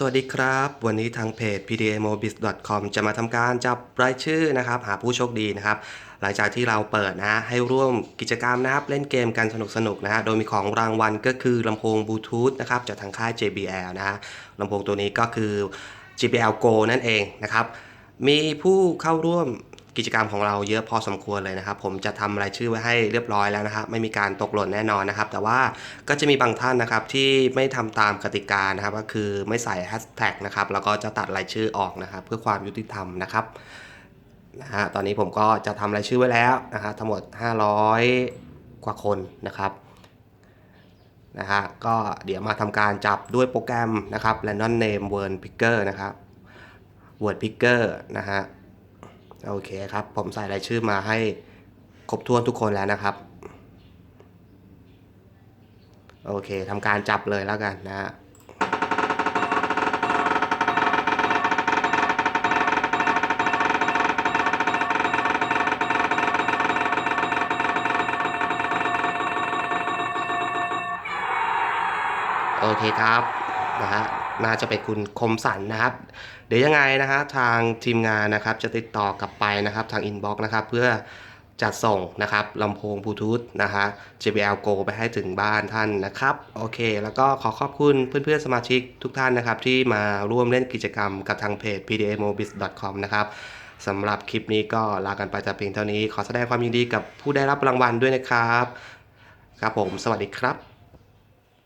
สวัสดีครับ วันนี้ทางเพจ pdamobis.com จะมาทำการจับรายชื่อนะครับ หาผู้โชคดีนะครับ หลังจากที่เราเปิดนะให้ร่วมกิจกรรมนะครับ เล่นเกมกันสนุกๆนะฮะโดยมีของรางวัลก็คือลำโพงบลูทูธนะครับจากทางค่าย JBL นะฮะลำโพงตัวนี้ก็คือ JBL Go นั่นเองนะครับ มีผู้เข้าร่วม กิจกรรมของเราเยอะพอสมควรเลยนะครับ ผมจะทำรายชื่อไว้ให้เรียบร้อยแล้วนะครับ ไม่มีการตกหล่นแน่นอนนะครับ แต่ว่าก็จะมีบางท่านนะครับที่ไม่ทำตามกติกานะครับ ก็คือไม่ใส่แฮชแท็กนะครับแล้วก็จะตัดรายชื่อออกนะครับ เพื่อความยุติธรรมนะครับนะฮะตอนนี้ผมก็จะทำรายชื่อไว้แล้วนะฮะทั้งหมด 500 กว่าคนนะครับนะฮะก็เดี๋ยวมาทำการจับด้วยโปรแกรมนะครับ Random Name Word Picker นะครับ Word Picker นะฮะ โอเคครับ ผมใส่รายชื่อมาให้ครบถ้วนทุกคนแล้วนะครับ โอเคทำการจับเลยแล้วกันนะฮะโอเคครับนะฮะ น่าจะเป็นคุณคมสันนะครับ เดี๋ยวยังไงนะฮะทางทีมงานนะครับจะติดต่อกลับไปนะครับทางอินบ็อกซ์นะครับเพื่อจัดส่งนะครับลำโพงบลูทูธนะฮะ JBL Go ไปให้ถึงบ้านท่านนะครับ โอเค แล้วก็ขอขอบคุณเพื่อนๆ สมาชิกทุกท่านนะครับ ที่มาร่วมเล่นกิจกรรมกับทางเพจ pdamobis.com นะครับสำหรับคลิปนี้ก็ลากันไปแต่เพียงเท่านี้ ขอแสดงความยินดีกับผู้ได้รับรางวัลด้วยนะครับ ครับผม สวัสดีครับ